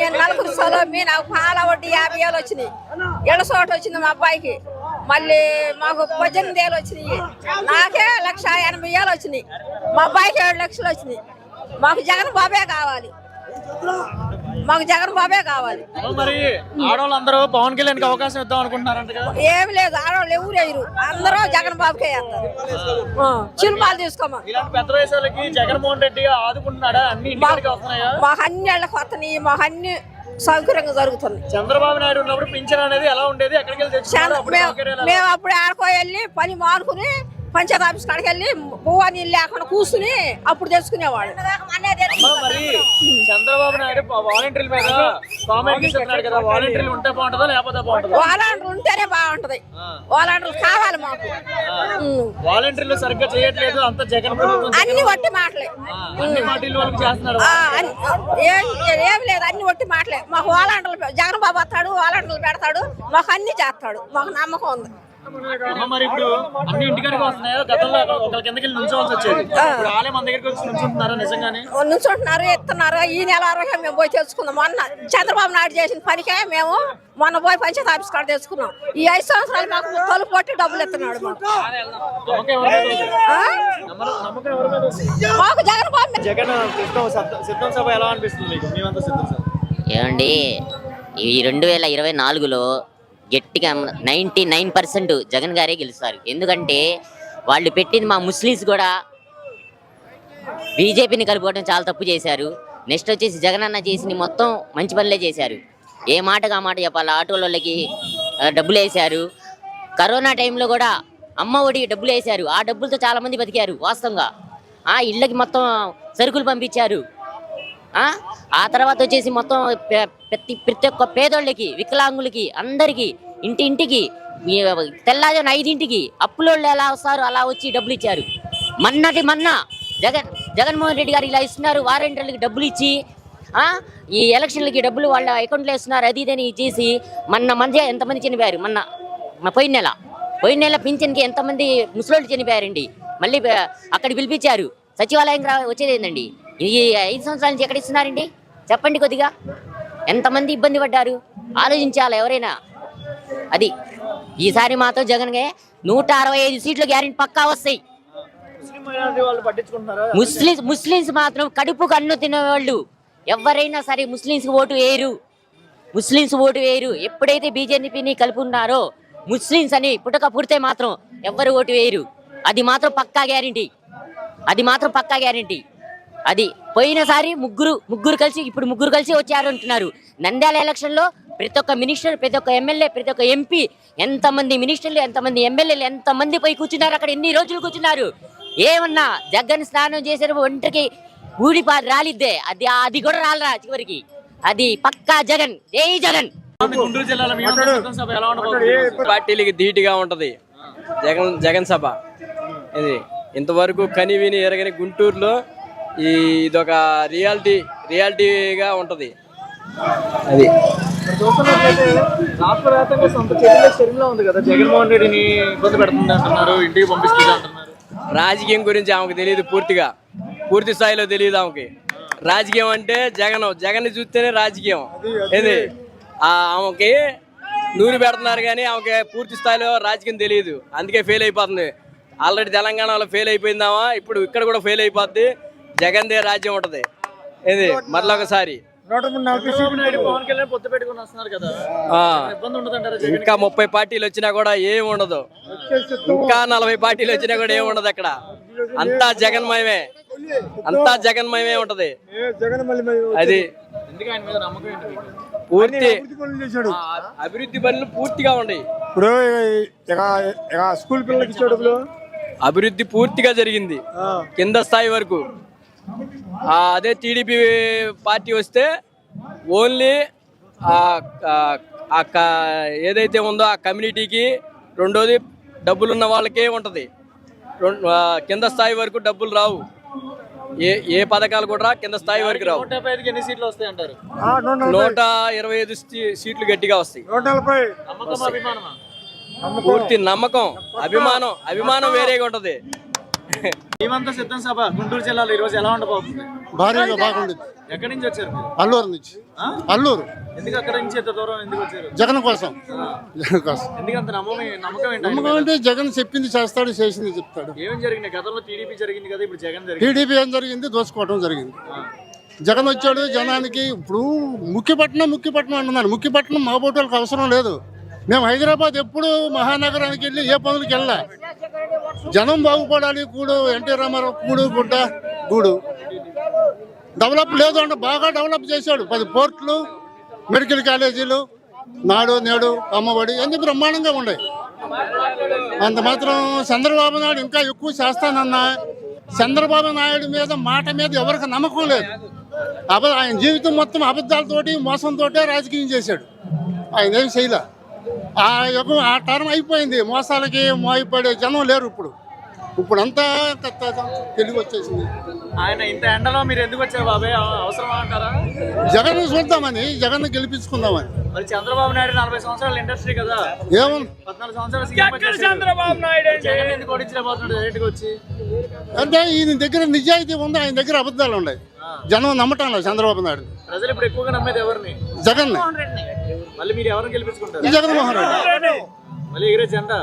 నేను నలుగురు మీ నాకు పాల వడ్డీ యాభై వేలు వచ్చినాయి. ఇళ్ళ వచ్చింది మా అబ్బాయికి. మళ్ళీ మాకు పద్దెనిమిది వేలు వచ్చినాయి. నాకే లక్ష ఎనభై వేలు వచ్చినాయి. మా అబ్బాయికి ఏడు లక్షలు వచ్చినాయి. మాకు జగన్ బాబే కావాలి. మాకు జగన్ బాబే కావాలి. మరి ఆడవాళ్ళందరూ పవన్ కళ్యాణ్కి అవకాశం ఇద్దాం అనుకుంటున్నారంట ఏమి లేదు ఆడవాళ్ళు ఎవరు వేయరు అందరూ జగన్ బాబుకే వేస్తారు చిరుపాలు తీసుకోమా? ఇలాంటి పెద్ద వయసు వాళ్ళకి జగన్మోహన్ రెడ్డి ఆదుకుంటున్నాడా? అన్ని మాకు అన్ని ఇళ్ళకి వస్తున్నాయి మాకు అన్ని సౌకర్యంగా జరుగుతుంది చంద్రబాబు నాయుడు ఉన్నప్పుడు పింఛన్ అనేది ఎలా ఉండేది? ఎక్కడికి? మేము అప్పుడు ఆడుకో వెళ్ళి పని మానుకుని పంచాయతీ ఆఫీస్ కాడికి వెళ్ళి పువ్వా నీళ్ళు లేకుండా కూర్చుని అప్పుడు తెచ్చుకునేవాడు అమ్మ, మరి చంద్రబాబు నాయుడు వాలంటీర్ల మీద కామెంట్ ఇస్తున్నాడు కదా వాలంటీర్లు ఉంటే బాగుంటుందా లేకపోతే బాగుంటుందా? వాలంటీర్లు ఉంటేనే బాగుంటది. వాలంటీర్లు కావాలి మాకు. వాలంటీర్లు సరిగ్గా చేయట్లేదు అంత జగన్ ప్రభుత్వం అన్ని వట్టి మాటలే. అన్ని వాళ్ళకి చేస్తున్నారు ఏం ఏం లేదు అన్ని వట్టి మాటలే. మాకు వాలంటీర్లు జగన్ బాబు వస్తాడు వాలంటీర్లు పెడతాడు మాకు అన్ని చేస్తాడు. మాకు నమ్మకం ఉంది. మరి ఇప్పుడు అన్ని ఇంటికాడికి వస్తున్నాయో? గతంలో ఒకరి కిందకి నుంచోవాల్సి వచ్చేది. ఇప్పుడు ఆలే మన దగ్గరికి వచ్చి నుంచుంటున్నారా నిజంగానే? నుంచుంటున్నారు ఇస్తున్నారు ఈ నెల అరవై మేము పోయి తెచ్చుకున్నాం మొన్న చంద్రబాబు నాయుడు చేసిన పనికే మేము మొన్న పోయి పంచాయతీ ఆఫీస్ కాడ తెచ్చుకున్నాం ఈ ఐదు సంవత్సరాలు మాకు తలుపు కొట్టి డబ్బులు ఇస్తున్నాడు మాకు. జగన్ బాబు మీద. జగన్ సిద్ధం సభ- సిద్ధం సభ ఎలా అనిపిస్తుంది మీకు? మేమంతా సిద్ధం సభ. ఏమండి ఈ రెండు వేల ఇరవై నాలుగులో గట్టిగా నైంటీ నైన్ పర్సెంట్ జగన్ గారే గెలుస్తారు. ఎందుకంటే వాళ్ళు పెట్టింది మా ముస్లిమ్స్ కూడా బీజేపీని కలుపుకోవడం చాలా తప్పు చేశారు. నెక్స్ట్ వచ్చేసి జగన్ అన్న చేసిన మొత్తం మంచి పనులే చేశారు. ఏ మాటగా మాట చెప్పాలి ఆటో వాళ్ళకి డబ్బులు వేశారు. కరోనా టైంలో కూడా అమ్మ ఒడి డబ్బులు వేశారు. ఆ డబ్బులతో చాలా మంది బతికారు వాస్తవంగా. ఆ ఇళ్ళకి మొత్తం సరుకులు పంపించారు. ఆ? తర్వాత వచ్చేసి మొత్తం ప్రతి ప్రతి ఒక్క పేదోళ్ళకి వికలాంగులకి అందరికి ఇంటి ఇంటికి తెల్లారిన ఐదింటికి అప్పులోళ్ళు ఎలా వస్తారు? అలా వచ్చి డబ్బులు ఇచ్చారు. మన్నటి మన్న జగన్ జగన్మోహన్ రెడ్డి గారు ఇలా ఇస్తున్నారు. వారంటీర్లకి డబ్బులు ఇచ్చి ఈ ఎలక్షన్లకి డబ్బులు వాళ్ళ అకౌంట్లో ఇస్తున్నారు అది ఇదని ఇచ్చేసి మొన్న మధ్య ఎంతమంది చనిపోయారు? మొన్న పోయిన నెల పోయిన నెల పింఛన్కి ఎంతమంది ముసలోళ్ళు చనిపోయారండి? మళ్ళీ అక్కడ అక్కడికి పిలిపించారు. సచివాలయం వచ్చేది ఏంటండి ఈ ఐదు సంవత్సరాల నుంచి ఎక్కడ ఇస్తున్నారండి? చెప్పండి కొద్దిగా. ఎంతమంది ఇబ్బంది పడ్డారు? ఆలోచించాలి ఎవరైనా? అది ఈసారి మాత్రం జగన్గే నూట అరవై ఐదు సీట్లు గ్యారెంటీ పక్కా వస్తాయి. ముస్లిం ముస్లిమ్స్ మాత్రం కడుపు కన్ను తినేవాళ్ళు. ఎవరైనా సరే ముస్లిమ్స్ ఓటు వేయరు. ముస్లిమ్స్ ఓటు వేయరు. ఎప్పుడైతే బీజేపీని కలుపున్నారో ముస్లిమ్స్ అని పుట్టక పుడితే మాత్రం ఎవ్వరు ఓటు వేయరు. అది మాత్రం పక్కా గ్యారంటీ. అది మాత్రం పక్కా గ్యారంటీ. అది పోయినసారి ముగ్గురు ముగ్గురు కలిసి ఇప్పుడు ముగ్గురు కలిసి వచ్చారు అంటున్నారు. నంద్యాల ఎలక్షన్లో ప్రతి ఒక్క మినిస్టర్ ప్రతి ఒక్క ఎమ్మెల్యే ప్రతి ఒక్క ఎంపీ ఎంతమంది మినిస్టర్లు ఎంతమంది ఎమ్మెల్యేలు ఎంతమంది పోయి కూర్చున్నారు? అక్కడ ఎన్ని రోజులు కూర్చున్నారు? ఏమన్నా జగన్ స్నానం చేసిన ఒంటికి ఊడిపా రాలిద్దే. అది అది కూడా రాలరా చివరికి? అది పక్కా జగన్. జై జగన్. గుంటూరు జిల్లాలో మేమంతా సిద్ధం సభ ఎలా ఉండబోతుంది? పార్టీలకి ధీటుగా ఉంటది. జగన్ జగన్ సభ. ఇది ఇంతవరకు కని విని ఎరగని గుంటూరులో ఈ ఇదొక రియాలిటీ రియాలిటీగా ఉంటది. అది. చూస్తున్నట్లయితే రాష్ట్ర వ్యాప్తంగా సొంత చెల్లెల షర్మిల ఉంది కదా. జగన్మోహన్ రెడ్డిని ఇబ్బంది పెడుతుంది అంటున్నారు ఇంటికి పంపిస్తుంది అంటున్నారు. రాజకీయం గురించి ఆమెకు తెలియదు పూర్తిగా. పూర్తి స్థాయిలో తెలియదు ఆమెకి. రాజకీయం అంటే జగన్ జగన్ చూస్తేనే రాజకీయం. ఏది? ఆ ఆమెకి నూనె పెడుతున్నారు కానీ ఆమెకి పూర్తి స్థాయిలో రాజకీయం తెలియదు. అందుకే ఫెయిల్ అయిపోతుంది. ఆల్రెడీ తెలంగాణలో ఫెయిల్ అయిపోయిందామా? ఇప్పుడు ఇక్కడ కూడా ఫెయిల్ అయిపోద్ది. జగన్దే రాజ్యం ఉంటది. ఏది? మరలా ఒకసారి జగన్ ఇంకా ముప్పై పార్టీలు వచ్చినా కూడా ఏం ఉండదు. ఇంకా నలభై పార్టీలు వచ్చినా కూడా ఏం ఉండదు అక్కడ. అంతా జగన్మయమే. అంతా జగన్మయమే ఉంటది. అది ఎందుకు ఆయన మీద నమ్మకం ఏంటి మీకు? పూర్తి ఆ, అభివృద్ధి పనులు పూర్తిగా ఉన్నాయి ఇప్పుడు స్కూల్ పిల్లలకి అభివృద్ధి పూర్తిగా జరిగింది. కింద స్థాయి వరకు. అదే టీడీపీ పార్టీ వస్తే ఓన్లీ ఆ- ఏదైతే ఉందో ఆ కమ్యూనిటీకి రెండోది డబ్బులు ఉన్న వాళ్ళకే ఉంటది. కింద స్థాయి వరకు డబ్బులు రావు. ఏ ఏ పథకాలు కూడా రా కింద స్థాయి వరకు రావు. నూట ఇరవై ఐదు సీట్లు గట్టిగా వస్తాయి. పూర్తి నమ్మకం అభిమానం అభిమానం వేరేగా ఉంటది. మేమంతా సిద్ధం సభ. గుంటూరు జిల్లాలో ఈ రోజు ఎలా ఉండబోతుంది? భారీగా బాగుండేది. ఎక్కడి నుంచి వచ్చారు అల్లూరు నుంచి? అల్లూరు. ఎందుకు అక్కడ నుంచి ఎంత దూరం ఎందుకు వచ్చారు? జగన్ కోసం. జగన్ కోసం. ఎందుకు అంత నమ్మకం నమ్మకం ఏంటి నమ్మకం? అంటే జగన్ చెప్పింది చేస్తాడు చేసింది చెప్తాడు. ఏమేం జరిగినాయి? గతంలో టీడీపీ జరిగింది కదా ఇప్పుడు జగన్ జరిగింది. టీడీపీ ఏం జరిగింది? దోచుకోవటం జరిగింది. జగన్ వచ్చాడు జనానికి ఇప్పుడు ముఖ్యపట్నం ముఖ్యపట్నం అంటున్నారు ముఖ్యపట్నం మా బోటోళ్ళకి అవసరం లేదు. మేము హైదరాబాద్ ఎప్పుడు మహానగరానికి వెళ్ళి ఏ పనులకి వెళ్ళా జనం బాగుపడాలి కూడు. ఎన్టీ రామారావు కూడు గుడ్డ గూడు. డెవలప్ లేదు అంటే బాగా డెవలప్ చేశాడు. పది పోర్ట్లు మెడికల్ కాలేజీలు నాడు నేడు అమ్మఒడి అన్ని బ్రహ్మాండంగా ఉన్నాయి? అంత మాత్రం చంద్రబాబు నాయుడు ఇంకా ఎక్కువ చేస్తానన్నా చంద్రబాబు నాయుడు మీద మాట మీద ఎవరికి నమ్మకం లేదు. అబ ఆయన జీవితం మొత్తం అబద్ధాలతోటి మోసంతోటే రాజకీయం చేశాడు. ఆయన ఏం చేయలే. ఆ యుగం ఆ టర్మ్ అయిపోయింది. మోసాలకి మోయపడే జనం లేరు ఇప్పుడు. ఇప్పుడంతా తెలివి వచ్చేసింది. ఆయన ఇంత ఎండలో మీరు ఎందుకు వచ్చారు బాబాయ్ అవ- అవసరమా అంటారా? జగన్ చూద్దామని జగన్ గెలిపించుకుందామని. మరి చంద్రబాబు నాయుడు నలభై సంవత్సరాల ఇండస్ట్రీ కదా. ఏమో. పద్నాలుగు సంవత్సరాలు చంద్రబాబు నాయుడు ఎందుకు ఓడించలేకపోతున్నాడు? వచ్చి? అంటే ఈయన దగ్గర నిజాయితీ ఉంది ఆయన దగ్గర అబద్ధాలు ఉన్నాయి. జనం నమ్మటం లేదు చంద్రబాబు నాయుడు ప్రజలు ఇప్పుడు ఎక్కువగా నమ్మేది ఎవరిని? జగన్ మళ్ళీ మీరు ఎవరిని గెలిపించుకుంటారు? జగన్మోహన్ రెడ్డి. మళ్ళీ ఎగిరే జెండా